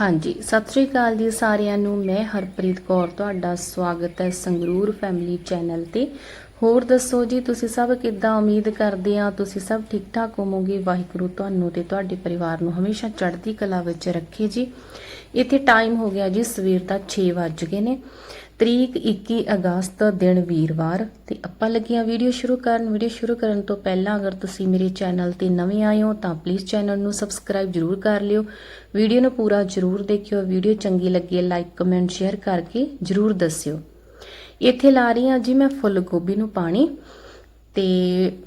ਹਾਂਜੀ, ਸਤਿ ਸ੍ਰੀ ਅਕਾਲ ਜੀ ਸਾਰਿਆਂ ਨੂੰ। ਮੈਂ ਹਰਪ੍ਰੀਤ ਕੌਰ, ਤੁਹਾਡਾ ਸਵਾਗਤ ਹੈ ਸੰਗਰੂਰ ਫੈਮਿਲੀ ਚੈਨਲ ਤੇ। ਹੋਰ ਦੱਸੋ ਜੀ, ਤੁਸੀਂ ਸਭ ਕਿੱਦਾਂ ਉਮੀਦ ਕਰਦੇ ਆ? ਤੁਸੀਂ ਸਭ ਠੀਕ ਠਾਕ ਹੋਵੋਗੇ? ਵਾਹਿਗੁਰੂ ਤੁਹਾਨੂੰ ਤੇ ਤੁਹਾਡੇ ਪਰਿਵਾਰ ਨੂੰ ਹਮੇਸ਼ਾ ਚੜ੍ਹਦੀ ਕਲਾ ਵਿੱਚ ਰੱਖੇ ਜੀ। ਇੱਥੇ ਟਾਈਮ ਹੋ ਗਿਆ ਜੀ, ਸਵੇਰ ਦਾ 6 ਵੱਜ ਗਏ ਨੇ। ਤਰੀਕ 21 ਅਗਸਤ ਦਿਨ ਵੀਰਵਾਰ ਤੇ ਆਪਾਂ ਲੱਗੀਆਂ ਵੀਡੀਓ ਸ਼ੁਰੂ ਕਰਨ। ਵੀਡੀਓ ਸ਼ੁਰੂ ਕਰਨ ਤੋਂ ਪਹਿਲਾਂ ਅਗਰ ਤੁਸੀਂ ਮੇਰੇ ਚੈਨਲ ਤੇ ਨਵੇਂ ਆਏ ਹੋ ਤਾਂ ਪਲੀਜ਼ ਚੈਨਲ ਨੂੰ ਸਬਸਕ੍ਰਾਈਬ ਜਰੂਰ ਕਰ ਲਿਓ। ਵੀਡੀਓ ਨੂੰ ਪੂਰਾ ਜਰੂਰ ਦੇਖਿਓ। ਵੀਡੀਓ ਚੰਗੀ ਲੱਗੀ ਲਾਈਕ ਕਮੈਂਟ ਸ਼ੇਅਰ ਕਰਕੇ ਜਰੂਰ ਦੱਸਿਓ। ਇੱਥੇ ਲਾ ਰਹੀ ਹਾਂ ਜੀ ਮੈਂ ਫੁੱਲ ਗੋਭੀ ਨੂੰ ਪਾਣੀ ਤੇ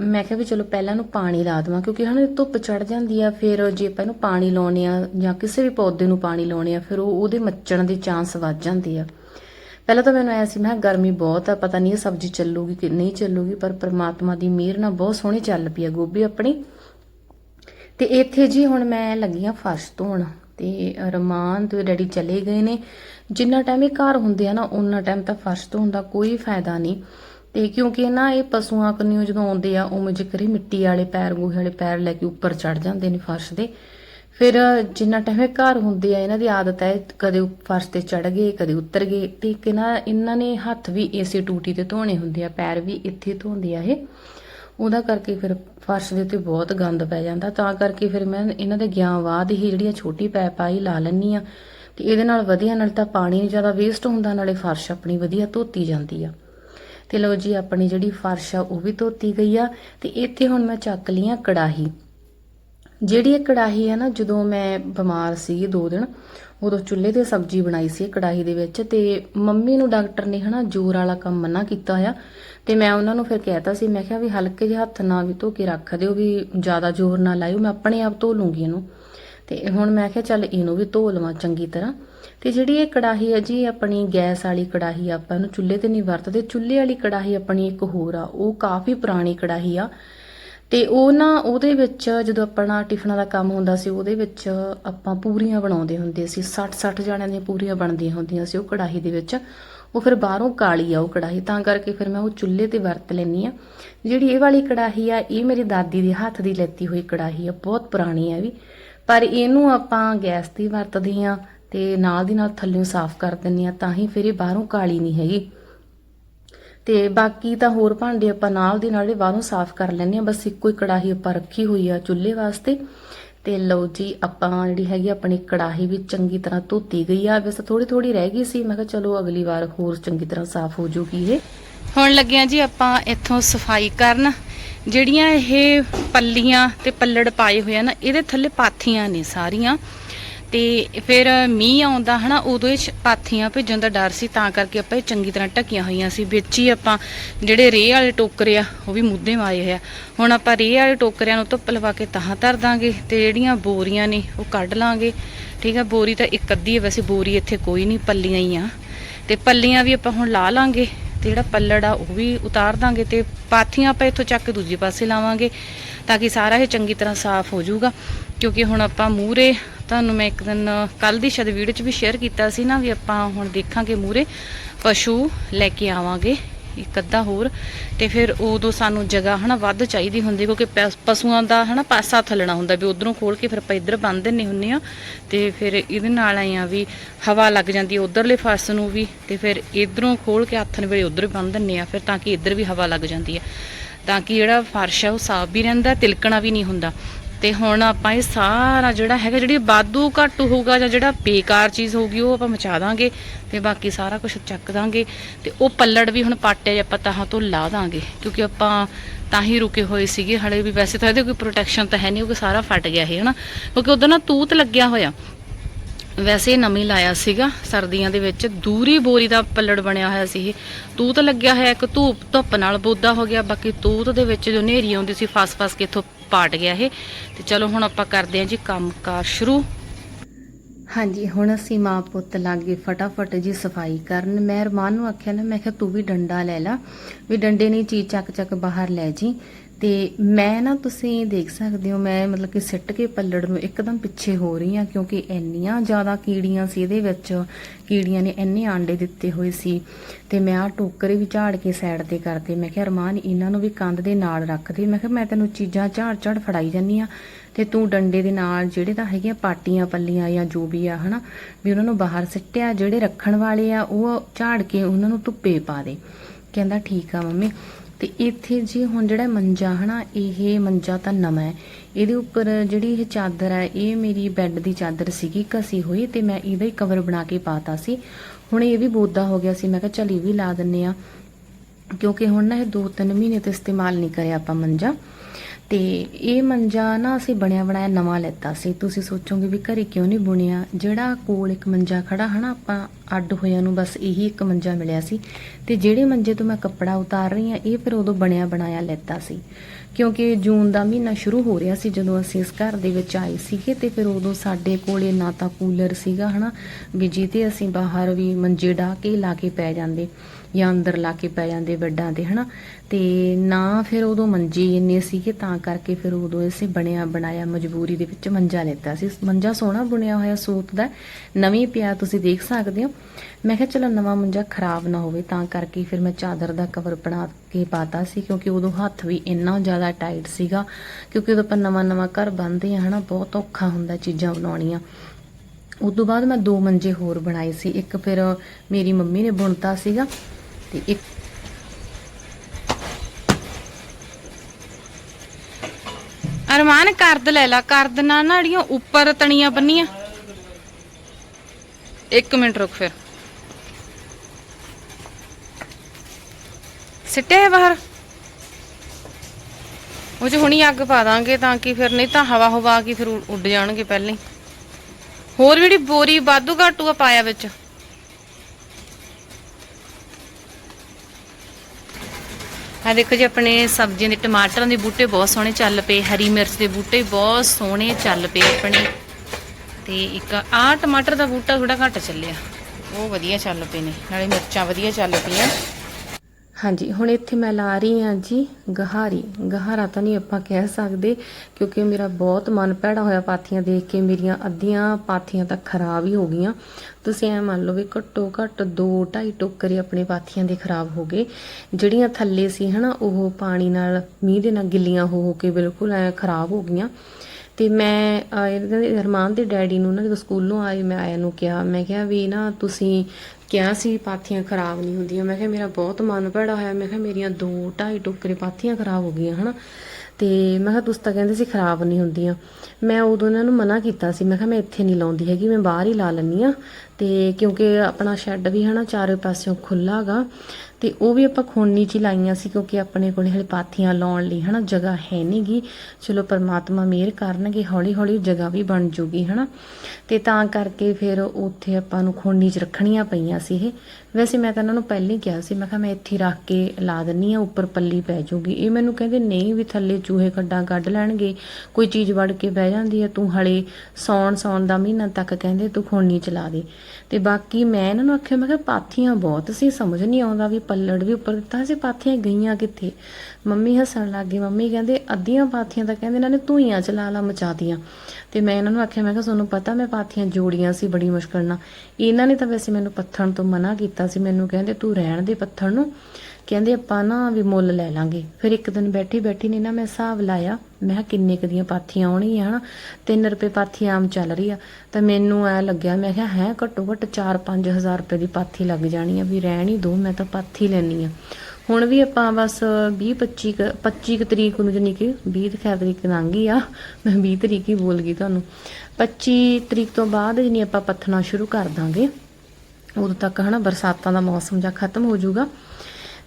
ਮੈਂ ਕਿਹਾ ਵੀ ਚਲੋ ਪਹਿਲਾਂ ਨੂੰ ਪਾਣੀ ਲਾ ਦੇਵਾਂ ਕਿਉਂਕਿ ਹਣ ਧੁੱਪ ਚੜ ਜਾਂਦੀ ਆ, ਫਿਰ ਜੇ ਆਪਾਂ ਇਹਨੂੰ ਪਾਣੀ ਲਾਉਣੇ ਆ ਜਾਂ ਕਿਸੇ ਵੀ ਪੌਦੇ ਨੂੰ ਪਾਣੀ ਲਾਉਣੇ ਆ ਫਿਰ ਉਹ ਉਹਦੇ ਮੱਚਣ ਦੇ ਚਾਂਸ ਵੱਧ ਜਾਂਦੇ ਆ। ਪਹਿਲਾਂ ਤਾਂ ਮੈਨੂੰ ਐ ਸੀ, ਮੈਂ ਕਿਹਾ ਗਰਮੀ ਬਹੁਤ ਆ, ਪਤਾ ਨਹੀਂ ਇਹ ਸਬਜ਼ੀ ਚੱਲੂਗੀ ਕਿ ਨਹੀਂ ਚੱਲੂਗੀ, ਪਰ ਪ੍ਰਮਾਤਮਾ ਦੀ ਮਿਹਰ ਨਾਲ ਬਹੁਤ ਸੋਹਣੀ ਚੱਲ ਪਈ ਆ ਗੋਭੀ ਆਪਣੀ। ਤੇ ਇੱਥੇ ਜੀ ਹੁਣ ਮੈਂ ਲੱਗੀ ਆ ਫਰਸ਼ ਧੋਣ, ਤੇ ਰਮਾਨ ਤੇ ਡੈਡੀ ਚਲੇ ਗਏ ਨੇ। ਜਿੰਨਾ ਟਾਈਮ ਇਹ ਘਰ ਹੁੰਦੇ ਆ ਨਾ ਉਹਨਾਂ ਟਾਈਮ ਤਾਂ ਫਰਸ਼ ਧੋਣ ਦਾ ਕੋਈ ਫਾਇਦਾ ਨਹੀਂ। ਤੇ ਕਿਉਂਕਿ ਨਾ ਇਹ ਪਸ਼ੂਆਂ ਕੰਨਿਓ ਜਦੋਂ ਆਉਂਦੇ ਆ ਉਹ ਮੁਝੇ ਕਰੀ ਮਿੱਟੀ ਵਾਲੇ ਪੈਰ, ਗੋਹੇ ਵਾਲੇ ਪੈਰ ਲੈ ਕੇ ਉੱਪਰ ਚੜ ਜਾਂਦੇ ਨੇ ਫਰਸ਼ ਦੇ। ਫਿਰ ਜਿੰਨਾ ਟਾਈਮ ਇਹ ਘਰ ਹੁੰਦੇ ਆ, ਇਹਨਾਂ ਦੀ ਆਦਤ ਹੈ, ਕਦੇ ਫਰਸ਼ ਤੇ ਚੜ ਗਏ, ਕਦੇ ਉੱਤਰ ਗਏ ਤੇ ਕਿ ਨਾ? ਇਹਨਾਂ ਨੇ ਹੱਥ ਵੀ ਇਸੇ ਟੂਟੀ ਤੇ ਧੋਣੇ ਹੁੰਦੇ ਆ, ਪੈਰ ਵੀ ਇੱਥੇ ਧੋਂਦੇ ਆ ਇਹ। ਉਹਦਾ ਕਰਕੇ ਫਿਰ ਫਰਸ਼ ਦੇ ਉੱਤੇ ਬਹੁਤ ਗੰਦ ਪੈ ਜਾਂਦਾ। ਤਾਂ ਕਰਕੇ ਫਿਰ ਮੈਂ ਇਹਨਾਂ ਦੇ ਗਿਆਂ ਬਾਅਦ ਹੀ ਜਿਹੜੀਆਂ ਛੋਟੀ ਪੈਪ ਆਈ ਲਾ ਲੈਣੀ ਆ ਤੇ ਇਹਦੇ ਨਾਲ ਵਧੀਆ, ਨਾਲ ਤਾਂ ਪਾਣੀ ਨਹੀਂ ਜ਼ਿਆਦਾ ਵੇਸਟ ਹੁੰਦਾ, ਨਾਲੇ ਫਰਸ਼ ਆਪਣੀ ਵਧੀਆ ਧੋਤੀ ਜਾਂਦੀ ਆ। ਤੇ ਲਓ ਜੀ, ਆਪਣੀ ਜਿਹੜੀ ਫਰਸ਼ ਆ, ਉਹ ਵੀ ਧੋਤੀ ਗਈ ਆ। ਤੇ ਇੱਥੇ ਹੁਣ ਮੈਂ ਚੱਕ ਲਈ ਆ ਕੜਾਹੀ। ਜਿਹੜੀ ਇਹ ਕੜਾਹੀ ਹੈ ਨਾ, ਜਦੋਂ ਮੈਂ ਬਿਮਾਰ ਸੀ ਦੋ ਦਿਨ, ਉਦੋਂ ਚੁੱਲ੍ਹੇ ਤੇ ਸਬਜ਼ੀ ਬਣਾਈ ਸੀ ਕੜਾਹੀ ਦੇ ਵਿੱਚ ਤੇ ਮੰਮੀ ਨੂੰ ਡਾਕਟਰ ਨੇ ਹਨਾ ਜ਼ੋਰ ਵਾਲਾ ਕੰਮ ਮਨਾ ਕੀਤਾ ਹੋਇਆ ਤੇ ਮੈਂ ਉਹਨਾਂ ਨੂੰ ਫਿਰ ਕਹਿਤਾ ਸੀ, ਮੈਂ ਕਿਹਾ ਵੀ ਹਲਕੇ ਜਿਹੇ ਹੱਥ ਨਾਲ ਵੀ ਧੋ ਕੇ ਰੱਖ ਦਿਓ ਵੀ ਜ਼ਿਆਦਾ ਜ਼ੋਰ ਨਾ ਲਾਇਓ, ਮੈਂ ਆਪਣੇ ਆਪ ਧੋ ਲੂੰਗੀ ਇਹਨੂੰ। ਤੇ ਹੁਣ ਮੈਂ ਕਿਹਾ ਚੱਲ ਇਹਨੂੰ ਵੀ ਧੋ ਲਵਾਂ ਚੰਗੀ ਤਰ੍ਹਾਂ। ਤੇ ਜਿਹੜੀ ਇਹ ਕੜਾਹੀ ਹੈ ਜੀ, ਆਪਣੀ ਗੈਸ ਵਾਲੀ ਕੜਾਹੀ ਆਪਾਂ ਨੂੰ ਚੁੱਲ੍ਹੇ ਤੇ ਨਹੀਂ ਵਰਤਦੇ, ਚੁੱਲ੍ਹੇ ਵਾਲੀ ਕੜਾਹੀ ਆਪਣੀ ਇੱਕ ਹੋਰ ਆ, ਉਹ ਕਾਫੀ ਪੁਰਾਣੀ ਕੜਾਹੀ ਆ। ਤੇ ਉਹ ਨਾ ਉਹਦੇ ਵਿੱਚ ਜਦੋਂ ਆਪਣਾ ਟਿਫਨਾਂ ਦਾ ਕੰਮ ਹੁੰਦਾ ਸੀ, ਉਹਦੇ ਵਿੱਚ ਆਪਾਂ ਪੂਰੀਆਂ ਬਣਾਉਂਦੇ ਹੁੰਦੇ ਸੀ। 60 60 ਜਣਿਆਂ ਦੀਆਂ ਪੂਰੀਆਂ ਬਣਦੀਆਂ ਹੁੰਦੀਆਂ ਸੀ ਉਹ ਕੜਾਹੀ ਦੇ ਵਿੱਚ। ਉਹ ਫਿਰ ਬਾਹਰੋਂ ਕਾਲੀ ਆ ਉਹ ਕੜਾਹੀ। ਤਾਂ ਕਰਕੇ ਫਿਰ ਮੈਂ ਉਹ ਚੁੱਲ੍ਹੇ ਤੇ ਵਰਤ ਲੈਣੀ ਆ ਜਿਹੜੀ ਇਹ ਵਾਲੀ ਕੜਾਹੀ ਆ, ਇਹ ਮੇਰੀ ਦਾਦੀ ਦੇ ਹੱਥ ਦੀ ਲੈਤੀ ਹੋਈ ਕੜਾਹੀ ਆ। ਬਹੁਤ ਪੁਰਾਣੀ ਆ ਵੀ। ਪਰ ਇਹਨੂੰ ਆਪਾਂ ਗੈਸ ਤੇ ਵਰਤਦੇ ਆ ਤੇ ਨਾਲ ਦੀ ਨਾਲ ਥੱਲਿਓਂ ਸਾਫ਼ ਕਰ ਦਿੰਨੀ ਆ ਤਾਂ ਹੀ ਫਿਰ ਇਹ ਬਾਹਰੋਂ ਕਾਲੀ ਨਹੀਂ ਹੈਗੀ। ਤੇ ਬਾਕੀ ਤਾਂ ਹੋਰ ਭਾਂਡੇ ਆਪਾਂ ਨਾਲ ਦੀ ਨਾਲੇ ਬਾਹਰੋਂ ਸਾਫ਼ ਕਰ ਲੈਂਦੇ ਆ ਬਸ ਇੱਕੋ ਹੀ ਕੜਾਹੀ ਆਪਾਂ ਰੱਖੀ ਹੋਈ ਆ ਚੁੱਲ੍ਹੇ ਵਾਸਤੇ। ਤੇ ਲਓ ਜੀ, ਆਪਾਂ ਜਿਹੜੀ ਹੈਗੀ ਆਪਣੀ ਕੜਾਹੀ ਵੀ ਚੰਗੀ ਤਰ੍ਹਾਂ ਧੋਤੀ ਗਈ ਆ। ਵੈਸੇ ਥੋੜੀ ਥੋੜੀ ਰਹਿ ਗਈ ਸੀ। ਮੈਂ ਕਿਹਾ ਚਲੋ ਅਗਲੀ ਵਾਰ ਹੋਰ ਚੰਗੀ ਤਰ੍ਹਾਂ ਸਾਫ਼ ਹੋ ਜੂਗੀ ਇਹ। ਹੁਣ ਲੱਗਿਆ ਜੀ ਆਪਾਂ ਇੱਥੋਂ ਸਫ਼ਾਈ ਕਰਨ। ਜਿਹੜੀਆਂ ਇਹ ਪੱਲੀਆਂ ਤੇ ਪੱਲੜ ਪਾਏ ਹੋਏ ਆ ਨਾ, ਇਹਦੇ ਥੱਲੇ ਪਾਥੀਆਂ ਨੇ ਸਾਰੀਆਂ। ਤੇ ਫਿਰ ਮੀਂਹ ਆਉਂਦਾ ਹਨਾ, ਉਦੋਂ ਇਹ ਪਾਥੀਆਂ ਭੇਜਣ ਦਾ ਡਰ ਸੀ, ਤਾਂ ਕਰਕੇ ਆਪਾਂ ਇਹ ਚੰਗੀ ਤਰ੍ਹਾਂ ਢੱਕੀਆਂ ਹੋਈਆਂ ਸੀ। ਵਿੱਚ ਹੀ ਆਪਾਂ ਜਿਹੜੇ ਰੇਹ ਵਾਲੇ ਟੋਕਰੇ ਆ, ਉਹ ਵੀ ਮੁੱਦੇ ਮਾਏ ਹੋਏ ਆ। ਹੁਣ ਆਪਾਂ ਰੇਹ ਵਾਲੇ ਟੋਕਰਿਆਂ ਨੂੰ ਧੁੱਪ ਲਵਾ ਕੇ ਤਾਂ ਧਰ ਦਾਂਗੇ ਤੇ ਜਿਹੜੀਆਂ ਬੋਰੀਆਂ ਨੇ, ਉਹ ਕੱਢ ਲਾਂਗੇ। ਠੀਕ ਆ, ਬੋਰੀ ਤਾਂ ਇੱਕ ਅੱਧੀ ਹੈ ਵੈਸੇ ਬੋਰੀ ਇੱਥੇ ਕੋਈ ਨਹੀਂ, ਪੱਲੀਆਂ ਹੀ ਆ। ਤੇ ਪੱਲੀਆਂ ਵੀ ਆਪਾਂ ਹੁਣ ਲਾ ਲਾਂਗੇ ਤੇ ਜਿਹੜਾ ਪੱਲੜ ਆ, ਉਹ ਵੀ ਉਤਾਰ ਦਾਂਗੇ ਤੇ ਪਾਥੀਆਂ ਆਪਾਂ ਇੱਥੋਂ ਚੱਕ ਕੇ ਦੂਜੇ ਪਾਸੇ ਲਾਵਾਂਗੇ। ਤਾਂ ਕਿ ਸਾਰਾ ਇਹ ਚੰਗੀ ਤਰ੍ਹਾਂ ਸਾਫ਼ ਹੋ ਜਾਊਗਾ। ਕਿਉਂਕਿ ਹੁਣ ਆਪਾਂ ਮੂਰੇ ਤੁਹਾਨੂੰ ਮੈਂ ਇੱਕ ਦਿਨ ਕੱਲ ਦੀ ਸ਼ਾਇਦ ਵੀਡੀਓ 'ਚ ਵੀ ਸ਼ੇਅਰ ਕੀਤਾ ਸੀ ਨਾ ਵੀ ਆਪਾਂ ਹੁਣ ਦੇਖਾਂਗੇ ਮੂਰੇ ਪਸ਼ੂ ਲੈ ਕੇ ਆਵਾਂਗੇ, ਇੱਕ ਅੱਧਾ ਹੋਰ। ਤੇ ਫਿਰ ਉਦੋਂ ਸਾਨੂੰ ਜਗ੍ਹਾ ਹਨਾ ਵੱਧ ਚਾਹੀਦੀ ਹੁੰਦੀ, ਕਿਉਂਕਿ ਪਸ਼ੂਆਂ ਦਾ ਹਨਾ ਪਾਸਾ ਥੱਲਣਾ ਹੁੰਦਾ ਵੀ ਉਧਰੋਂ ਖੋਲ ਕੇ ਫਿਰ ਆਪਾਂ ਇੱਧਰ ਬੰਨ ਦਿੰਨੇ ਹੁੰਨੇ ਆ ਤੇ ਫਿਰ ਇਹਦੇ ਨਾਲ ਆਏ ਆ ਵੀ ਹਵਾ ਲੱਗ ਜਾਂਦੀ ਹੈ ਉਧਰਲੇ ਫਸ ਨੂੰ ਵੀ, ਤੇ ਫਿਰ ਇਧਰੋਂ ਖੋਲ ਕੇ ਹੱਥਨ ਵੇਲੇ ਉਧਰ ਬੰਨ ਦਿੰਨੇ ਆ ਫਿਰ ਤਾਂ ਕਿ ਇੱਧਰ ਵੀ ਹਵਾ ਲੱਗ ਜਾਂਦੀ ਹੈ। ਤਾਂ ਕਿ ਜਿਹੜਾ ਫਰਸ਼ ਹੈ ਉਹ ਸਾਫ਼ ਵੀ ਰਹਿੰਦਾ, ਤਿਲਕਣਾ ਵੀ ਨਹੀਂ ਹੁੰਦਾ। ਤੇ ਹੁਣ ਆਪਾਂ ਇਹ ਸਾਰਾ ਜਿਹੜਾ ਹੈਗਾ, ਜਿਹੜੀ ਬਾਦੂ ਘੱਟ ਹੋਊਗਾ ਜਾਂ ਜਿਹੜਾ ਬੇਕਾਰ ਚੀਜ਼ ਹੋਊਗੀ, ਉਹ ਆਪਾਂ ਮਚਾ ਦਾਂਗੇ ਤੇ ਬਾਕੀ ਸਾਰਾ ਕੁਝ ਚੱਕ ਦਾਂਗੇ। ਤੇ ਉਹ ਪੱਲੜ ਵੀ ਹੁਣ ਪਾਟੇ ਜੇ ਆਪਾਂ ਤਾਹਾਂ ਤੋਂ ਲਾ ਦਾਂਗੇ, ਕਿਉਂਕਿ ਆਪਾਂ ਤਾਂ ਹੀ ਰੁਕੇ ਹੋਏ ਸੀਗੇ। ਹਲੇ ਵੀ ਵੈਸੇ ਤਾਂ ਇਹਦੇ ਕੋਈ ਪ੍ਰੋਟੈਕਸ਼ਨ ਤਾਂ ਹੈ ਨਹੀਂ ਉਹ ਸਾਰਾ ਫਟ ਗਿਆ ਇਹ, ਹਨਾ? ਕਿਉਂਕਿ ਉਦੋਂ ਨਾ ਤੂਤ ਲੱਗਿਆ ਹੋਇਆ। ਵੈਸੇ ਇਹ ਲਾਇਆ ਸੀਗਾ ਸਰਦੀਆਂ ਦੇ ਵਿੱਚ। ਦੂਰੀ ਬੋਰੀ ਦਾ ਪੱਲੜ ਬਣਿਆ ਹੋਇਆ ਸੀ ਇਹ। ਤੂਤ ਲੱਗਿਆ ਹੋਇਆ, ਇੱਕ ਧੂਪ ਧੁੱਪ ਨਾਲ ਬੋਦਾ ਹੋ ਗਿਆ। ਬਾਕੀ ਤੂਤ ਦੇ ਵਿੱਚ ਜੋ ਨੇਰੀ ਆਉਂਦੀ ਸੀ ਫਸ ਫਸ ਕੇ ਇੱਥੋਂ ਪਾਟ ਗਿਆ ਇਹ। ਤੇ ਚਲੋ ਹੁਣ ਆਪਾਂ ਕਰਦੇ ਹਾਂ ਜੀ ਕੰਮਕਾਰ ਸ਼ੁਰੂ। ਹਾਂਜੀ, ਹੁਣ ਅਸੀਂ ਮਾਂ ਪੁੱਤ ਲਾਗੇ ਫਟਾਫਟ ਜੀ ਸਫ਼ਾਈ ਕਰਨ। ਮੈਂ ਰਮਾਨ ਨੂੰ ਆਖਿਆ ਨਾ ਮੈਂ ਕਿਹਾ ਤੂੰ ਵੀ ਡੰਡਾ ਲੈ ਲਾ। ਵੀ ਡੰਡੇ ਨੇ ਚੀਜ਼ ਚੱਕ ਚੱਕ ਬਾਹਰ ਲੈ ਜੀ। ਤੇ ਮੈਂ ਨਾ ਤੁਸੀਂ ਦੇਖ ਸਕਦੇ ਹੋ, ਮੈਂ ਮਤਲਬ ਕਿ ਸਿੱਟ ਕੇ ਪੱਲੜ ਨੂੰ ਇੱਕਦਮ ਪਿੱਛੇ ਹੋ ਰਹੀ ਹਾਂ, ਕਿਉਂਕਿ ਇੰਨੀਆਂ ਜ਼ਿਆਦਾ ਕੀੜੀਆਂ ਸੀ ਇਹਦੇ ਵਿੱਚ, ਕੀੜੀਆਂ ਨੇ ਇੰਨੇ ਆਂਡੇ ਦਿੱਤੇ ਹੋਏ ਸੀ ਤੇ ਮੈਂ ਆ ਟੋਕਰੇ ਵੀ ਝਾੜ ਕੇ ਸਾਈਡ ਤੇ ਕਰਦੇ, ਮੈਂ ਕਿਹਾ ਅਰਮਾਨ, ਇਹਨਾਂ ਨੂੰ ਵੀ ਕੰਧ ਦੇ ਨਾਲ ਰੱਖ ਦੇ, ਮੈਂ ਕਿਹਾ ਮੈਂ ਤੈਨੂੰ ਚੀਜ਼ਾਂ ਝਾੜ ਝਾੜ ਫੜਾਈ ਜਾਂਦੀ ਆ ਤੇ ਤੂੰ ਡੰਡੇ ਦੇ ਨਾਲ ਜਿਹੜੇ ਤਾਂ ਹੈਗੇ ਆ ਪਾਟੀਆਂ ਪੱਲੀਆਂ ਜਾਂ ਜੋ ਵੀ ਆ, ਹਨਾ, ਵੀ ਉਹਨਾਂ ਨੂੰ ਬਾਹਰ ਸਿੱਟਿਆ, ਜਿਹੜੇ ਰੱਖਣ ਵਾਲੇ ਆ, ਉਹ ਝਾੜ ਕੇ ਉਹਨਾਂ ਨੂੰ ਧੁੱਪੇ ਪਾ ਦੇ। ਕਹਿੰਦਾ ਠੀਕ ਆ ਮੰਮੀ ਤੇ ਇੱਥੇ ਜੀ ਹੁਣ ਜਿਹੜਾ ਮੰਜਾ ਹਨਾ, ਇਹ ਮੰਜਾ ਤਾਂ ਨਵਾਂ ਹੈ। ਇਹਦੇ ਉੱਪਰ ਜਿਹੜੀ ਇਹ ਚਾਦਰ ਹੈ, ਇਹ ਮੇਰੀ ਬੈੱਡ ਦੀ ਚਾਦਰ ਸੀਗੀ, ਘਸੀ ਹੋਈ ਤੇ ਮੈਂ ਇਹਦਾ ਹੀ ਕਵਰ ਬਣਾ ਕੇ ਪਾਤਾ ਸੀ। ਹੁਣ ਇਹ ਵੀ ਬੋਦਾ ਹੋ ਗਿਆ ਸੀ, ਮੈਂ ਕਿਹਾ ਚੱਲ ਇਹ ਵੀ ਲਾ ਦਿੰਨੇ ਆ। ਕਿਉਂਕਿ ਹੁਣ ਨਾ ਇਹ 2-3 ਮਹੀਨੇ ਤੋਂ ਇਸਤੇਮਾਲ ਨਹੀਂ ਕਰਿਆ ਆਪਾਂ ਮੰਜਾ। ਤੇ ਇਹ ਮੰਜਾ ਨਾ ਅਸੀਂ ਬਣਿਆ ਬਣਾਇਆ ਨਵਾਂ ਲੈਤਾ ਸੀ। ਤੁਸੀਂ ਸੋਚੋਗੇ ਵੀ ਘਰੇ ਕਿਉਂ ਨਹੀਂ ਬੁਣਿਆ? ਜਿਹੜਾ ਕੋਲ ਇੱਕ ਮੰਜਾ ਖੜਾ ਹਨਾ, ਆਪਾਂ ਅੱਡ ਹੋਇਆਂ ਨੂੰ ਬਸ ਇਹੀ ਇੱਕ ਮੰਜਾ ਮਿਲਿਆ ਸੀ। ਤੇ ਜਿਹੜੇ ਮੰਜੇ ਤੋਂ ਮੈਂ ਕੱਪੜਾ ਉਤਾਰ ਰਹੀ ਆ ਇਹ ਫਿਰ ਉਦੋਂ ਬਣਿਆ ਬਣਾਇਆ ਲੈਤਾ ਸੀ। ਕਿਉਂਕਿ ਜੂਨ ਦਾ ਮਹੀਨਾ ਸ਼ੁਰੂ ਹੋ ਰਿਹਾ ਸੀ, ਜਦੋਂ ਅਸੀਂ ਇਸ ਘਰ ਦੇ ਵਿੱਚ ਆਏ ਸੀਗੇ ਤੇ ਫਿਰ ਉਦੋਂ ਸਾਡੇ ਕੋਲੇ ਨਾ ਤਾਂ ਕੂਲਰ ਸੀਗਾ ਹਨਾ, ਵੀ ਜਿਹਤੇ ਅਸੀਂ ਬਾਹਰ ਵੀ ਮੰਜੇ ਢਾ ਕੇ ਲਾ ਕੇ ਪੈ ਜਾਂਦੇ। ਜਾਂ ਅੰਦਰ ਲਾ ਕੇ ਪੈ ਜਾਂਦੇ ਬੈੱਡਾਂ ਤੇ ਹਨਾ? ਤੇ ਨਾ ਫਿਰ ਉਦੋਂ ਮੰਜੇ ਇੰਨੇ ਸੀਗੇ, ਤਾਂ ਕਰਕੇ ਫਿਰ ਉਦੋਂ ਇਸੇ ਬਣਿਆ, ਬਣਾਇਆ, ਮਜਬੂਰੀ ਦੇ ਵਿੱਚ ਮੰਜਾ ਲੈਤਾ ਸੀ। ਮੰਜਾ ਸੋਹਣਾ ਬੁਣਿਆ ਹੋਇਆ ਸੂਤ ਦਾ, ਨਵੀਂ ਪਿਆ, ਤੁਸੀਂ ਦੇਖ ਸਕਦੇ ਹੋ। ਮੈਂ ਕਿਹਾ, ਚਲੋ ਨਵਾਂ ਮੰਜਾ ਖਰਾਬ ਨਾ ਹੋਵੇ, ਤਾਂ ਕਰਕੇ ਫਿਰ ਮੈਂ ਚਾਦਰ ਦਾ ਕਵਰ ਬਣਾ ਕੇ ਪਾਤਾ ਸੀ, ਕਿਉਂਕਿ ਉਦੋਂ ਹੱਥ ਵੀ ਇੰਨਾ ਜ਼ਿਆਦਾ ਟਾਈਟ ਸੀਗਾ, ਕਿਉਂਕਿ ਉਦੋਂ ਆਪਾਂ ਨਵਾਂ ਨਵਾਂ ਘਰ ਬੰਨਦੇ ਆ ਹਨਾ? ਬਹੁਤ ਔਖਾ ਹੁੰਦਾ ਚੀਜ਼ਾਂ ਬਣਾਉਣੀਆਂ। ਉਸ ਤੋਂ ਬਾਅਦ ਮੈਂ ਦੋ ਮੰਜੇ ਹੋਰ ਬਣਾਏ ਸੀ। ਇੱਕ ਫਿਰ ਮੇਰੀ ਮੰਮੀ ਨੇ ਬੁਣਤਾ ਸੀਗਾ ਤੇ ਇੱਕ ਅਰਮਾਨ ਕਰਦ ਲੈ ਲਾ ਕਰਦ ਨਾਲ ਨਾ ਜਿਹੜੀਆਂ ਉੱਪਰ ਤਣੀਆਂ ਬੰਨੀਆਂ। ਇੱਕ ਮਿੰਟ ਰੁਕ ਫਿਰ। ਸਿੱਟੇ ਬਾਹਰ। ਉਹ ਚ ਹੁਣੀ ਅੱਗ ਪਾ ਦਾਂਗੇ ਤਾਂ ਕਿ ਫਿਰ ਨਹੀਂ ਤਾਂ ਹਵਾ ਹਵਾ ਕੀ ਫਿਰ ਉੱਡ ਜਾਣਗੇ ਪਹਿਲਾਂ ਹੀ। ਹੋਰ ਜਿਹੜੀ ਬੋਰੀ ਵਾਧੂ ਘਾਟੂ ਆ ਪਾਇਆ ਵਿੱਚ। ਆ ਦੇਖੋ ਜੀ, ਆਪਣੇ ਸਬਜ਼ੀਆਂ ਦੇ ਟਮਾਟਰਾਂ ਦੇ ਬੂਟੇ ਬਹੁਤ ਸੋਹਣੇ ਚੱਲ ਪਏ, ਹਰੀ ਮਿਰਚ ਦੇ ਬੂਟੇ ਬਹੁਤ ਸੋਹਣੇ ਚੱਲ ਪਏ ਆਪਣੇ। ਤੇ ਇੱਕ ਆਹ ਟਮਾਟਰ ਦਾ ਬੂਟਾ ਥੋੜਾ ਘੱਟ ਚੱਲਿਆ। ਉਹ ਵਧੀਆ ਚੱਲ ਪਏ ਨੇ, ਨਾਲੇ ਮਿਰਚਾਂ ਵਧੀਆ ਚੱਲ ਪਈਆਂ। ਹਾਂਜੀ ਹੁਣ ਇੱਥੇ ਮੈਂ ਲਾ ਰਹੀ ਹਾਂ ਜੀ ਗਹਾਰੀ। ਗਹਾਰਾ ਤਾਂ ਨਹੀਂ ਆਪਾਂ ਕਹਿ ਸਕਦੇ ਕਿਉਂਕਿ ਮੇਰਾ ਬਹੁਤ ਮਨ ਭੈੜਾ ਹੋਇਆ ਪਾਥੀਆਂ ਦੇਖ ਕੇ ਮੇਰੀਆਂ ਅੱਧੀਆਂ ਪਾਥੀਆਂ ਤਾਂ ਖਰਾਬ ਹੀ ਹੋ ਗਈਆਂ। ਤੁਸੀਂ ਐ ਮੰਨ ਲਓ ਵੀ ਘੱਟੋ ਘੱਟ 2 2.5 ਟੋਕਰੇ ਆਪਣੇ ਪਾਥੀਆਂ ਦੇ ਖਰਾਬ ਹੋ ਗਏ। ਜਿਹੜੀਆਂ ਥੱਲੇ ਸੀ ਹਨਾ ਉਹ ਪਾਣੀ ਨਾਲ ਮੀਂਹ ਦੇ ਨਾਲ ਗਿੱਲੀਆਂ ਹੋ ਹੋ ਕੇ ਬਿਲਕੁਲ ਐ ਖਰਾਬ ਹੋ ਗਈਆਂ। ਤੇ ਮੈਂ ਅਹ, ਇਹਨਾਂ ਦੇ ਅਰਮਾਨ ਦੇ ਡੈਡੀ ਨੂੰ ਨਾ ਜਦੋਂ ਸਕੂਲੋਂ ਆਏ ਮੈਂ ਆਇਆ ਨੂੰ ਕਿਹਾ ਮੈਂ ਕਿਹਾ ਵੀ ਨਾ ਤੁਸੀਂ ਕਿਹਾ ਸੀ, ਪਾਥੀਆਂ ਖਰਾਬ ਨਹੀਂ ਹੁੰਦੀਆਂ। ਮੈਂ ਕਿਹਾ, ਮੇਰਾ ਬਹੁਤ ਮਨ ਭੈੜਾ ਹੋਇਆ। ਮੈਂ ਕਿਹਾ, ਮੇਰੀਆਂ ਦੋ ਢਾਈ ਟੋਕਰੇ ਪਾਥੀਆਂ ਖਰਾਬ ਹੋ ਗਈਆਂ, ਹਨਾ? ਤੇ ਮੈਂ ਕਿਹਾ, ਤੁਸੀਂ ਤਾਂ ਕਹਿੰਦੇ ਸੀ ਖਰਾਬ ਨਹੀਂ ਹੁੰਦੀਆਂ। ਮੈਂ ਉਦੋਂ ਇਹਨਾਂ ਨੂੰ ਮਨਾ ਕੀਤਾ ਸੀ। ਮੈਂ ਕਿਹਾ, ਮੈਂ ਇੱਥੇ ਨਹੀਂ ਲਾਉਂਦੀ ਹੈਗੀ, ਮੈਂ ਬਾਹਰ ਹੀ ਲਾ ਲੈਂਦੀ ਆ ਤੇ ਕਿਉਂਕਿ ਆਪਣਾ ਸ਼ੈੱਡ ਵੀ, ਹਨਾ, ਚਾਰੇ ਪਾਸਿਓਂ ਖੁੱਲਾ ਗਾ ਤੇ ਉਹ ਵੀ ਆਪਾਂ ਖੋਨੀ ਚ ਹੀ ਲਾਈਆਂ ਸੀ ਕਿਉਂਕਿ ਆਪਣੇ ਕੋਲ ਹਲੇ ਪਾਥੀਆਂ ਲਾਉਣ ਲਈ, ਹਨਾ, ਜਗ੍ਹਾ ਹੈ ਨਹੀਂਗੀ ਚਲੋ ਪਰਮਾਤਮਾ ਮਿਹਰ ਕਰਨਗੇ ਹੌਲੀ ਹੌਲੀ ਜਗ੍ਹਾ ਵੀ ਬਣ ਜੂਗੀ, ਹਨਾ। ਤੇ ਤਾਂ ਕਰਕੇ ਫਿਰ ਉੱਥੇ ਆਪਾਂ ਨੂੰ ਖੋਨੀ ਚ ਰੱਖਣੀਆਂ ਪਈਆਂ ਸੀ ਇਹ। ਵੈਸੇ ਮੈਂ ਤਾਂ ਇਹਨਾਂ ਨੂੰ ਪਹਿਲਾਂ ਹੀ ਕਿਹਾ ਸੀ, ਮੈਂ ਕਿਹਾ ਮੈਂ ਇੱਥੇ ਰੱਖ ਕੇ ਲਾ ਦਿੰਨੀ ਆ, ਉੱਪਰ ਪੱਲੀ ਪੈ ਜੂਗੀ। ਇਹ ਮੈਨੂੰ ਕਹਿੰਦੇ, ਨਹੀਂ ਵੀ ਥੱਲੇ ਚੂਹੇ ਖੱਡਾਂ ਕੱਢ ਲੈਣਗੇ, ਕੋਈ ਚੀਜ਼ ਵੜ ਕੇ ਬਹਿ ਜਾਂਦੀ ਹੈ ਤੂੰ ਹਲੇ ਸੌਣ ਸੌਣ ਦਾ ਮਹੀਨਾ ਤੱਕ ਕਹਿੰਦੇ ਤੂੰ ਖੋਨੀ ਚਲਾ ਦੇ। ਤੇ ਬਾਕੀ ਮੈਂ ਇਹਨਾਂ ਨੂੰ ਆਖਿਆ, ਮੈਂ ਕਿਹਾ ਪਾਥੀਆਂ ਬਹੁਤ ਸੀ, ਸਮਝ ਨਹੀਂ ਆਉਂਦਾ ਵੀ ਪੱਲੜ ਵੀ ਉੱਪਰ ਦਿੱਤਾ ਸੀ, ਪਾਥੀਆਂ ਗਈਆਂ ਕਿੱਥੇ? ਮੰਮੀ ਹੱਸਣ ਲੱਗ ਗਈ, ਮੰਮੀ ਕਹਿੰਦੇ, ਅੱਧੀਆਂ ਪਾਥੀਆਂ ਤਾਂ ਕਹਿੰਦੇ ਇਹਨਾਂ ਨੇ ਧੂਈਆਂ ਚ ਲਾ ਲਾ ਮਚਾਤੀਆਂ ਤੇ ਮੈਂ ਇਹਨਾਂ ਨੂੰ ਆਖਿਆ, ਮੈਂ ਕਿਹਾ, ਤੁਹਾਨੂੰ ਪਤਾ ਮੈਂ ਪਾਥੀਆਂ ਜੋੜੀਆਂ ਸੀ ਬੜੀ ਮੁਸ਼ਕਲ ਨਾਲ। ਇਹਨਾਂ ਨੇ ਤਾਂ ਵੈਸੇ ਮੈਨੂੰ ਪੱਥਣ ਤੋਂ ਮਨਾ ਕੀਤਾ ਸੀ, ਮੈਨੂੰ ਕਹਿੰਦੇ, ਤੂੰ ਰਹਿਣ ਦੇ ਪੱਥਰ ਨੂੰ। ਕਹਿੰਦੇ ਆਪਾਂ ਨਾ ਵੀ ਮੁੱਲ ਲੈ ਲਾਂਗੇ। ਫਿਰ ਇੱਕ ਦਿਨ ਬੈਠੀ ਬੈਠੀ ਨੇ ਨਾ ਮੈਂ ਹਿਸਾਬ ਲਾਇਆ। ਮੈਂ ਕਿਹਾ ਕਿੰਨੇ ਕੁ ਦੀਆਂ ਪਾਥੀਆਂ ਆਉਣਗੀਆਂ ਹਨਾ? 3 ਰੁਪਏ ਪਾਥੀ ਆਮ ਚੱਲ ਰਹੀ ਆ। ਤਾਂ ਮੈਨੂੰ ਐ ਲੱਗਿਆ, ਮੈਂ ਕਿਹਾ ਹੈ ਘੱਟੋ ਘੱਟ 4 ਹਜ਼ਾਰ ਰੁਪਏ ਦੀ ਪਾਥੀ ਲੱਗ ਜਾਣੀ ਆ ਵੀ ਰਹਿਣ ਹੀ ਦੋ ਮੈਂ ਤਾਂ ਪਾਥੀ ਲੈਣੀ ਆ। ਹੁਣ ਵੀ ਆਪਾਂ ਬਸ 20 25 ਕੁ- 25 ਕੁ ਤਰੀਕ ਨੂੰ ਜਾਨੀ ਕਿ 20 ਖੈਰ ਤਰੀਕ ਲੰਘੀ ਆ। ਮੈਂ 20 ਤਰੀਕ ਹੀ ਬੋਲ ਗਈ ਤੁਹਾਨੂੰ। 25 ਤਰੀਕ ਤੋਂ ਬਾਅਦ ਜਾਨੀ ਆਪਾਂ ਪੱਥਣਾ ਸ਼ੁਰੂ ਕਰ ਦਾਂਗੇ। ਉਦੋਂ ਤੱਕ ਹਨਾ ਬਰਸਾਤਾਂ ਦਾ ਮੌਸਮ ਜਾਂ ਖਤਮ ਹੋ ਜਾਊਗਾ।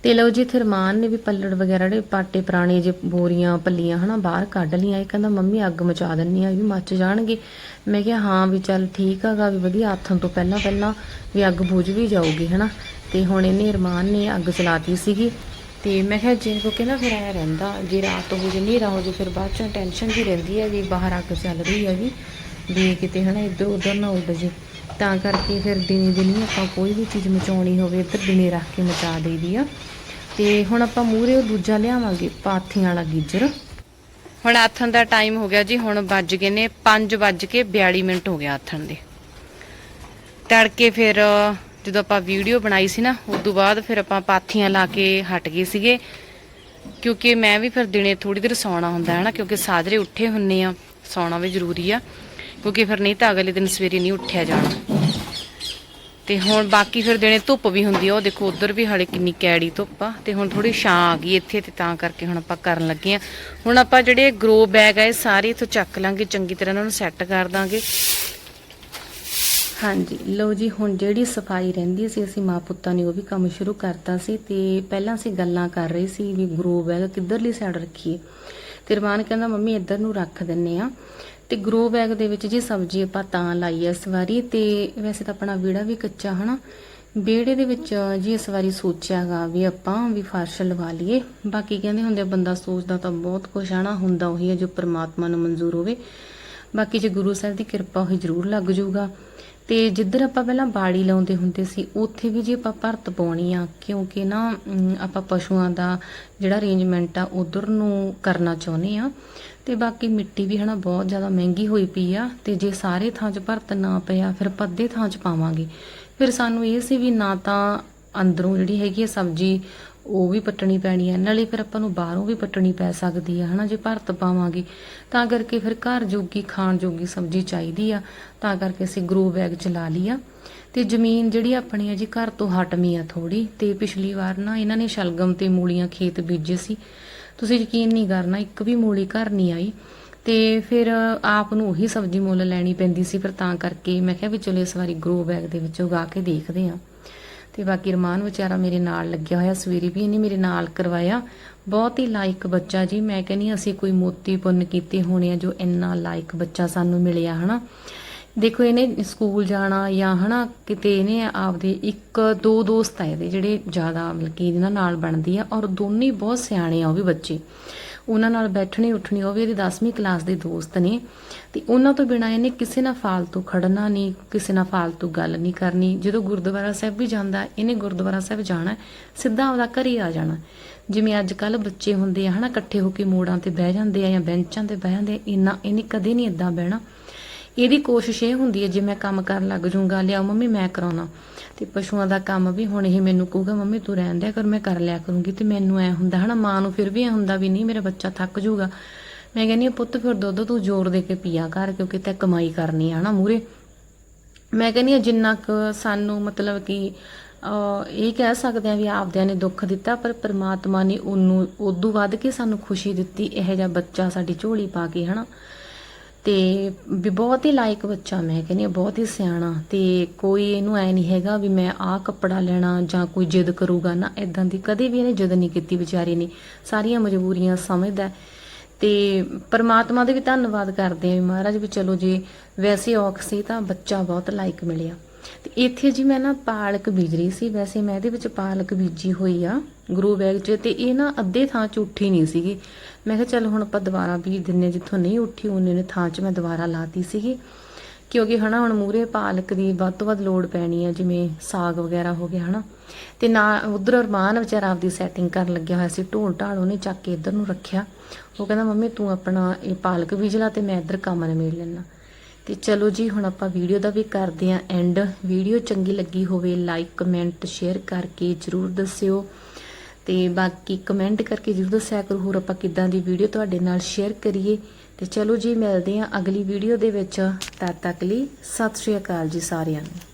ਤੇ ਲਓ ਜੀ ਥਰਮਾਨ ਨੇ ਵੀ ਪੱਲੜ ਵਗੈਰਾ ਜਿਹੜੇ ਪਾਟੇ ਪੁਰਾਣੇ ਜੇ ਬੋਰੀਆਂ, ਪੱਲੀਆਂ, ਹਨਾ, ਬਾਹਰ ਕੱਢ ਲੀਆਂ ਇਹ ਕਹਿੰਦਾ, ਮੰਮੀ, ਅੱਗ ਮਚਾ ਦਿੰਨੀ ਆ ਵੀ ਮੱਚ ਜਾਣਗੇ। ਮੈਂ ਕਿਹਾ, ਹਾਂ ਵੀ ਚੱਲ ਠੀਕ ਹੈਗਾ ਵੀ ਵਧੀਆ, ਆਥਣ ਤੋਂ ਪਹਿਲਾਂ ਪਹਿਲਾਂ ਵੀ ਅੱਗ ਬੁਝ ਵੀ ਜਾਊਗੀ, ਹਨਾ? ਤੇ ਹੁਣ ਇਹਨੇ ਅਰਮਾਨ ਨੇ ਅੱਗ ਚਲਾਤੀ ਸੀਗੀ। ਤੇ ਮੈਂ ਕਿਹਾ ਜੇ ਕੋ ਕਹਿੰਦਾ, ਫਿਰ ਐ ਰਹਿੰਦਾ, ਜੇ ਰਾਤ ਹੋ ਜੇ, ਹਨੇਰਾ ਹੋ ਜੇ, ਫਿਰ ਬਾਅਦ ਚੋਂ ਟੈਨਸ਼ਨ ਵੀ ਰਹਿੰਦੀ ਹੈ ਵੀ ਬਾਹਰ ਅੱਗ ਚੱਲ ਰਹੀ ਹੈ ਵੀ ਵੀ ਕਿਤੇ, ਹਨਾ ਇੱਧਰ ਉੱਧਰ ਨਾ ਉੱਡ ਜੇ। ਤਾਂ ਕਰਕੇ ਫਿਰ ਦਿਨੇ ਦਿਨੇ ਆਪਾਂ ਕੋਈ ਵੀ ਚੀਜ਼ ਮਚਾਉਣੀ ਹੋਵੇ, ਇੱਧਰ ਦਿਨੇ ਰੱਖ ਕੇ ਮਚਾ ਦੇਈਦੀ ਆ। ਤੇ ਹੁਣ ਆਪਾਂ ਮੂਰੇ ਉਹ ਦੂਜਾ ਲਿਆਵਾਂਗੇ, ਪਾਥੀਆਂ ਵਾਲਾ ਗੀਜਰ। ਹੁਣ ਆਥਣ ਦਾ ਟਾਈਮ ਹੋ ਗਿਆ ਜੀ, ਹੁਣ ਵੱਜ ਗਏ ਨੇ 5 ਵੱਜ ਕੇ 42 ਮਿੰਟ ਹੋ ਗਿਆ ਆਥਣ ਦੇ। ਤੜਕੇ ਫਿਰ, ਜਦੋਂ ਆਪਾਂ ਵੀਡੀਓ ਬਣਾਈ ਸੀ ਨਾ ਉਸ ਤੋਂ ਬਾਅਦ ਫਿਰ ਆਪਾਂ ਪਾਥੀਆਂ ਲਾ ਕੇ ਹਟ ਗਏ ਸੀਗੇ। ਕਿਉਂਕਿ ਮੈਂ ਵੀ ਫਿਰ ਦਿਨੇ ਥੋੜੀ ਦੇਰ ਸੌਣਾ ਹੁੰਦਾ ਹੈ ਨਾ, ਕਿਉਂਕਿ ਸਾਜਰੇ ਉੱਠੇ ਹੁੰਨੇ ਆ, ਸੌਣਾ ਵੀ ਜ਼ਰੂਰੀ ਆ। ਕਿਉਂਕਿ ਫਿਰ ਨਹੀਂ ਤਾਂ ਅਗਲੇ ਦਿਨ ਸਵੇਰੇ ਨਹੀਂ ਉੱਠਿਆ ਜਾਣਾ। ਤੇ ਹੁਣ ਬਾਕੀ ਫਿਰ ਦਿਨੇ ਧੁੱਪ ਵੀ ਹੁੰਦੀ ਆ, ਉਹ ਦੇਖੋ ਉਧਰ ਵੀ ਹਲੇ ਕਿੰਨੀ ਕੈੜੀ ਧੁੱਪ ਆ, ਤੇ ਹੁਣ ਥੋੜੀ ਛਾਂ ਆ ਗਈ ਇੱਥੇ ਤੇ ਤਾਂ ਕਰਕੇ ਹੁਣ ਆਪਾਂ ਕਰਨ ਲੱਗੇ ਆ। ਹੁਣ ਆਪਾਂ ਜਿਹੜੇ ਗਰੋ ਬੈਗ ਆ, ਇਹ ਸਾਰੇ ਇਥੋਂ ਚੱਕ ਲਾਂਗੇ, ਚੰਗੀ ਤਰ੍ਹਾਂ ਇਹਨਾਂ ਨੂੰ ਸੈੱਟ ਕਰ ਦਾਂਗੇ। ਹਾਂਜੀ, ਲਓ ਜੀ, ਹੁਣ ਜਿਹੜੀ ਸਫ਼ਾਈ ਰਹਿੰਦੀ ਸੀ, ਅਸੀਂ ਮਾਂ ਪੁੱਤਾਂ ਨੇ ਉਹ ਵੀ ਕੰਮ ਸ਼ੁਰੂ ਕਰਤਾ ਸੀ, ਤੇ ਪਹਿਲਾਂ ਅਸੀਂ ਗੱਲਾਂ ਕਰ ਰਹੇ ਸੀ ਵੀ ਗਰੋ ਬੈਗ ਕਿੱਧਰਲੀ ਸਾਈਡ ਰੱਖੀਏ। ਤੇ ਰਮਾਨ ਕਹਿੰਦਾ, ਮੰਮੀ ਇੱਧਰ ਨੂੰ ਰੱਖ ਦਿੰਨੇ ਆ। ਤੇ ਗਰੋ ਬੈਗ ਦੇ ਵਿੱਚ ਜੀ ਸਬਜ਼ੀ ਆਪਾਂ ਤਾਂ ਲਾਈ ਐ ਇਸ ਵਾਰੀ, ਤੇ ਵੈਸੇ ਤਾਂ ਆਪਣਾ ਵਿਹੜਾ ਵੀ ਕੱਚਾ ਹਨਾ। ਵਿਹੜੇ ਦੇ ਵਿੱਚ ਜੀ ਇਸ ਵਾਰੀ ਸੋਚਿਆਗਾ ਵੀ ਆਪਾਂ ਵੀ ਫਰਸ਼ ਲਵਾ ਲਈਏ। ਬਾਕੀ ਕਹਿੰਦੇ ਹੁੰਦੇ ਬੰਦਾ ਸੋਚਦਾ ਤਾਂ ਬਹੁਤ ਕੁਛ ਆਣਾ ਹੁੰਦਾ ਉਹੀ ਹੈ ਜੋ ਪ੍ਰਮਾਤਮਾ ਨੂੰ ਮਨਜ਼ੂਰ ਹੋਵੇ। ਬਾਕੀ ਜੇ ਗੁਰੂ ਸਾਹਿਬ ਦੀ ਕਿਰਪਾ ਹੋਈ ਜ਼ਰੂਰ ਲੱਗ ਜਾਊਗਾ। ਤੇ ਜਿੱਧਰ ਆਪਾਂ ਪਹਿਲਾਂ ਬਾੜੀ ਲਾਉਂਦੇ ਹੁੰਦੇ ਸੀ, ਉੱਥੇ ਵੀ ਜੇ ਆਪਾਂ ਭਰਤ ਪਾਉਣੀ ਆ, ਕਿਉਂਕਿ ਨਾ ਆਪਾਂ ਪਸ਼ੂਆਂ ਦਾ ਜਿਹੜਾ ਅਰੇਂਜਮੈਂਟ ਆ, ਉਧਰ ਨੂੰ ਕਰਨਾ ਚਾਹੁੰਦੇ ਆ। ਤੇ ਬਾਕੀ ਮਿੱਟੀ ਵੀ ਹਨਾ ਬਹੁਤ ਜ਼ਿਆਦਾ ਮਹਿੰਗੀ ਹੋਈ ਪਈ ਆ, ਤੇ ਜੇ ਸਾਰੇ ਥਾਂ 'ਚ ਭਰਤ ਨਾ ਪਿਆ ਫਿਰ ਆਪਾਂ ਥਾਂ 'ਚ ਪਾਵਾਂਗੇ। ਫਿਰ ਸਾਨੂੰ ਇਹ ਸੀ ਵੀ ਨਾ ਤਾਂ ਅੰਦਰੋਂ ਜਿਹੜੀ ਹੈਗੀ ਆ ਸਬਜ਼ੀ ਉਹ ਵੀ ਪੱਟਣੀ ਪੈਣੀ ਹੈ ਨਾਲੇ ਫਿਰ ਆਪਾਂ ਨੂੰ ਬਾਹਰੋਂ ਵੀ ਪੱਟਣੀ ਪੈ ਸਕਦੀ ਆ, ਹਨਾ, ਜੇ ਭਰਤ ਪਾਵਾਂਗੇ, ਤਾਂ ਕਰਕੇ ਫਿਰ ਘਰ ਜੋਗੀ, ਖਾਣ ਜੋਗੀ ਸਬਜ਼ੀ ਚਾਹੀਦੀ ਆ, ਤਾਂ ਕਰਕੇ ਅਸੀਂ ਗਰੋ ਬੈਗ ਚਲਾ ਲਈ ਆ। ਤੇ ਜ਼ਮੀਨ ਜਿਹੜੀ ਆਪਣੀ ਆ ਜੀ ਘਰ ਤੋਂ ਹਟਮੀ ਆ ਥੋੜੀ ਤੇ ਪਿਛਲੀ ਵਾਰ ਨਾ ਇਹਨਾਂ ਨੇ ਸ਼ਲਗਮ ਤੇ ਮੂਲੀਆਂ ਖੇਤ ਬੀਜੇ ਸੀ। ਤੁਸੀਂ ਯਕੀਨ ਨਹੀਂ ਕਰਨਾ, ਇੱਕ ਵੀ ਮੂਲੀ ਘਰ ਨਹੀਂ ਆਈ। ਤੇ ਫਿਰ ਆਪ ਨੂੰ ਉਹੀ ਸਬਜ਼ੀ ਮੁੱਲ ਲੈਣੀ ਪੈਂਦੀ ਸੀ, ਫਿਰ ਤਾਂ ਕਰਕੇ ਮੈਂ ਕਿਹਾ ਵੀ ਚਲੋ ਇਸ ਵਾਰੀ ਗਰੋ ਬੈਗ ਦੇ ਵਿੱਚ ਉਗਾ ਕੇ ਦੇਖਦੇ ਆ। ਤੇ ਬਾਕੀ ਰਮਾਨ ਵਿਚਾਰਾ ਮੇਰੇ ਨਾਲ ਲੱਗਿਆ ਹੋਇਆ, ਸਵੇਰੇ ਵੀ ਇਹਨੇ ਮੇਰੇ ਨਾਲ ਕਰਵਾਇਆ। ਬਹੁਤ ਹੀ ਲਾਇਕ ਬੱਚਾ ਜੀ, ਮੈਂ ਕਹਿੰਨੀ ਅਸੀਂ ਕੋਈ ਮੋਤੀ ਪੁੰਨ ਕੀਤੇ ਹੋਣੇ ਆ ਜੋ ਇੰਨਾ ਲਾਇਕ ਬੱਚਾ ਸਾਨੂੰ ਮਿਲਿਆ, ਹਨਾ। ਦੇਖੋ ਇਹਨੇ ਸਕੂਲ ਜਾਣਾ ਜਾਂ, ਹਨਾ, ਕਿਤੇ ਇਹਨੇ ਆਪਦੇ ਇੱਕ, ਦੋ ਦੋਸਤ ਆ ਇਹਦੇ ਜਿਹੜੇ ਜ਼ਿਆਦਾ ਮਤਲਬ ਕਿ ਇਹਨਾਂ ਨਾਲ ਬਣਦੀ ਆ, ਔਰ ਦੋਨੇ ਹੀ ਬਹੁਤ ਸਿਆਣੇ ਆ ਉਹ ਵੀ ਬੱਚੇ। ਉਹਨਾਂ ਨਾਲ ਬੈਠਣੀ ਉੱਠਣੀ, ਉਹ ਵੀ ਇਹਦੀ 10ਵੀਂ ਕਲਾਸ ਦੇ ਦੋਸਤ ਨੇ। ਤੇ ਉਹਨਾਂ ਤੋਂ ਬਿਨਾਂ ਇਹਨੇ ਕਿਸੇ ਨਾਲ ਫਾਲਤੂ ਖੜਨਾ ਨਹੀਂ, ਕਿਸੇ ਨਾਲ ਫਾਲਤੂ ਗੱਲ ਨਹੀਂ ਕਰਨੀ। ਜਦੋਂ ਗੁਰਦੁਆਰਾ ਸਾਹਿਬ ਵੀ ਜਾਂਦਾ, ਇਹਨੇ ਗੁਰਦੁਆਰਾ ਸਾਹਿਬ ਜਾਣਾ, ਸਿੱਧਾ ਆਪਦਾ ਘਰੇ ਆ ਜਾਣਾ। ਜਿਵੇਂ ਅੱਜ ਕੱਲ ਬੱਚੇ ਹੁੰਦੇ ਆ, ਹਨਾ, ਇਕੱਠੇ ਹੋ ਕੇ ਮੋੜਾਂ ਤੇ ਬਹਿ ਜਾਂਦੇ ਆ ਜਾਂ ਬੈਂਚਾਂ ਤੇ ਬਹਿ ਜਾਂਦੇ ਇੰਨਾ, ਇਹਨੇ ਕਦੇ ਨਹੀਂ ਇਦਾਂ ਬਹਿਣਾ। ਇਹਦੀ ਕੋਸ਼ਿਸ਼ ਇਹ ਹੁੰਦੀ ਹੈ, ਜੇ ਮੈਂ ਕੰਮ ਕਰਨ ਲੱਗ ਜੂੰਗਾ ਲਿਆਓ ਮੰਮੀ, ਮੈਂ ਕਰਾਉਣਾ। ਤੇ ਪਸ਼ੂਆਂ ਦਾ ਕੰਮ ਵੀ ਹੁਣ ਇਹ ਮੈਨੂੰ ਕਹੂਗਾ ਮੰਮੀ ਤੂੰ ਰਹਿਣ ਦਿਆ ਕਰ ਮੈਂ ਕਰ ਲਿਆ ਕਰੂੰਗੀ। ਤੇ ਮੈਨੂੰ ਐ ਹੁੰਦਾ ਹਨਾ ਮਾਂ ਨੂੰ ਫਿਰ ਵੀ ਐ ਹੁੰਦਾ ਵੀ ਨਹੀਂ ਮੇਰਾ ਬੱਚਾ ਥੱਕ ਜਾਊਗਾ। ਮੈਂ ਕਹਿੰਦੀ ਹਾਂ ਪੁੱਤ ਫਿਰ ਦੁੱਧ ਤੂੰ ਜ਼ੋਰ ਦੇ ਕੇ ਪੀਆ ਕਰ ਕਿਉਂਕਿ ਤੈ ਕਮਾਈ ਕਰਨੀ ਆ ਹਨਾ ਮੂਰੇ ਮੈਂ ਕਹਿੰਦੀ ਹਾਂ ਜਿੰਨਾ ਕੁ ਸਾਨੂੰ ਮਤਲਬ ਕਿ ਅਹ, ਇਹ ਕਹਿ ਸਕਦੇ ਆ ਵੀ ਆਪਦਿਆਂ ਨੇ ਦੁੱਖ ਦਿੱਤਾ ਪਰ ਪ੍ਰਮਾਤਮਾ ਨੇ ਉਹਨੂੰ ਉਦੋਂ ਵੱਧ ਕੇ ਸਾਨੂੰ ਖੁਸ਼ੀ ਦਿੱਤੀ ਇਹੋ ਜਿਹਾ ਬੱਚਾ ਸਾਡੀ ਝੋਲੀ ਪਾ ਕੇ ਹਨਾ। ਤੇ ਵੀ ਬਹੁਤ ਹੀ ਲਾਇਕ ਬੱਚਾ ਮੈਂ ਕਹਿੰਦੀ ਹਾਂ, ਬਹੁਤ ਹੀ ਸਿਆਣਾ ਤੇ ਕੋਈ ਇਹਨੂੰ ਐ ਨਹੀਂ ਹੈਗਾ ਵੀ ਮੈਂ ਆਹ ਕੱਪੜਾ ਲੈਣਾ ਜਾਂ ਕੋਈ ਜਿੱਦ ਕਰੂਗਾ ਨਾ ਇਦਾਂ ਦੀ ਕਦੇ ਵੀ ਇਹਨੇ ਜਿੱਦ ਨਹੀਂ ਕੀਤੀ ਵਿਚਾਰੀ ਨੇ, ਸਾਰੀਆਂ ਮਜਬੂਰੀਆਂ ਸਮਝਦਾ ਹੈ। ਤੇ ਪਰਮਾਤਮਾ ਦੇ ਵੀ ਧੰਨਵਾਦ ਕਰਦੇ ਆ ਵੀ ਮਹਾਰਾਜ ਵੀ ਚਲੋ ਜੇ ਵੈਸੇ ਔਖ ਸੀ ਤਾਂ ਬੱਚਾ ਬਹੁਤ ਲਾਇਕ ਮਿਲਿਆ ਤੇ ਇੱਥੇ ਜੀ ਮੈਂ ਨਾ ਪਾਲਕ ਬੀਜ ਰਹੀ ਸੀ, ਵੈਸੇ ਮੈਂ ਇਹਦੇ ਵਿੱਚ ਪਾਲਕ ਬੀਜੀ ਹੋਈ ਆ, ਗਰੂ ਬੈਗ 'ਚ ਤੇ ਇਹ ਨਾ ਅੱਧੇ ਥਾਂ ਝੂਠੀ ਨਹੀਂ ਸੀਗੀ ਮੈਂ ਕਿਹਾ ਚੱਲ ਹੁਣ ਆਪਾਂ ਦੁਬਾਰਾ ਬੀਜ ਦਿੰਨੇ ਜਿੱਥੋਂ ਨਹੀਂ ਉੱਠੀ ਉਹਨੇ ਨੇ ਥਾਂ 'ਚ ਮੈਂ ਦੁਬਾਰਾ ਲਾਤੀ ਸੀਗੀ। ਕਿਉਂਕਿ ਹਨਾ, ਹੁਣ ਮੂਰੇ ਪਾਲਕ ਦੀ ਵੱਧ ਤੋਂ ਵੱਧ ਲੋੜ ਪੈਣੀ ਹੈ ਜਿਵੇਂ ਸਾਗ ਵਗੈਰਾ ਹੋ ਗਿਆ ਹਨਾ। ਤੇ ਨਾ ਉਧਰ ਅਰਮਾਨ ਵਿਚਾਰਾ ਆਪਦੀ ਸੈਟਿੰਗ ਕਰਨ ਲੱਗਿਆ ਹੋਇਆ ਸੀ ਢੋਲ ਢਾਲ ਉਹਨੇ ਚੱਕ ਕੇ ਇੱਧਰ ਨੂੰ ਰੱਖਿਆ। ਉਹ ਕਹਿੰਦਾ, ਮੰਮੀ, ਤੂੰ ਆਪਣਾ ਇਹ ਪਾਲਕ ਬੀਜ ਲਾ ਤੇ ਮੈਂ ਇੱਧਰ ਕੰਮ ਨਿਬੇੜ ਲੈਣਾ ਤੇ ਚਲੋ ਜੀ, ਹੁਣ ਆਪਾਂ ਵੀਡੀਓ ਦਾ ਵੀ ਕਰਦੇ ਆਂ ਐਂਡ ਵੀਡੀਓ ਚੰਗੀ ਲੱਗੀ ਹੋਵੇ ਲਾਈਕ ਕਮੈਂਟ ਸ਼ੇਅਰ ਕਰਕੇ ਜਰੂਰ ਦੱਸਿਓ। ਤੇ ਬਾਕੀ ਕਮੈਂਟ ਕਰਕੇ ਜਰੂਰ ਦੱਸਿਆ ਕਰੋ, ਹੋਰ ਆਪਾਂ ਕਿੱਦਾਂ ਦੀ ਵੀਡੀਓ ਤੁਹਾਡੇ ਨਾਲ ਸ਼ੇਅਰ ਕਰੀਏ। ਤੇ ਚਲੋ ਜੀ, ਮਿਲਦੇ ਆਂ ਅਗਲੀ ਵੀਡੀਓ ਦੇ ਵਿੱਚ। ਤਦ ਤੱਕ ਲਈ ਸਤਿ ਸ਼੍ਰੀ ਅਕਾਲ ਜੀ ਸਾਰਿਆਂ ਨੂੰ।